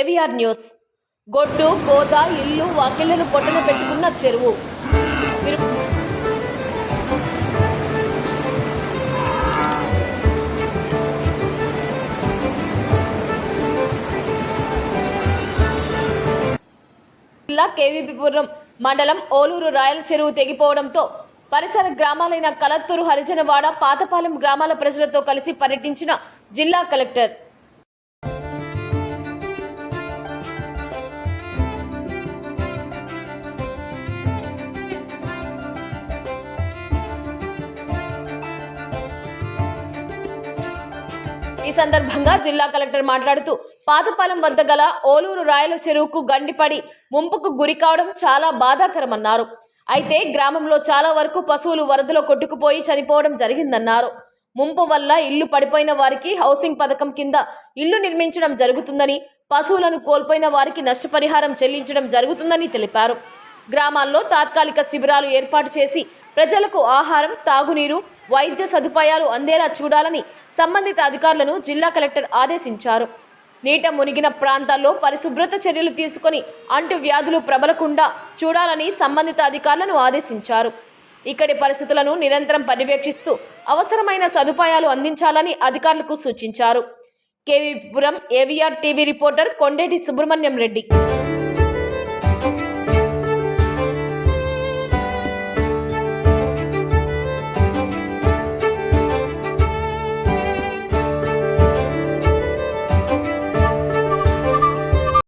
AVR news. గొడ్డు గోద ఇల్లు వాకిళ్ళను పొట్టన పెట్టుకున్న చెరువు. జిల్లా కేవీపీపురం మండలం ఓలూరు రాయల చెరువు తెగిపోవడంతో పరిసర గ్రామాలైన కలత్తూరు హరిజనవాడ పాతపాలెం గ్రామాల ప్రజలతో కలిసి పర్యటించిన జిల్లా కలెక్టర్ ఈ సందర్భంగా జిల్లా కలెక్టర్ మాట్లాడుతూ పాతపాలెం వద్ద గల ఓలూరు రాయల చెరువుకు గండిపడి ముంపుకు గురి కావడం చాలా బాధాకరమన్నారు. అయితే గ్రామంలో చాలా వరకు పశువులు వరదలో కొట్టుకుపోయి చనిపోవడం జరిగిందన్నారు. ముంపు వల్ల ఇల్లు పడిపోయిన వారికి హౌసింగ్ పథకం కింద ఇల్లు నిర్మించడం జరుగుతుందని పశువులను కోల్పోయిన వారికి నష్టపరిహారం చెల్లించడం జరుగుతుందని తెలిపారు. గ్రామాల్లో తాత్కాలిక శిబిరాలు ఏర్పాటు చేసి ప్రజలకు ఆహారం తాగునీరు వైద్య సదుపాయాలు అందేలా చూడాలని సంబంధిత అధికారులను జిల్లా కలెక్టర్ ఆదేశించారు. నీట మునిగిన ప్రాంతాల్లో పరిశుభ్రత చర్యలు తీసుకొని అంటు వ్యాధులు ప్రబలకుండా చూడాలని సంబంధిత అధికారులను ఆదేశించారు. ఇక్కడి పరిస్థితులను నిరంతరం పర్యవేక్షిస్తూ అవసరమైన సదుపాయాలు అందించాలని అధికారులకు సూచించారు. KVPuram AVR TV reporter Kondeti Subrahmanyam Reddy.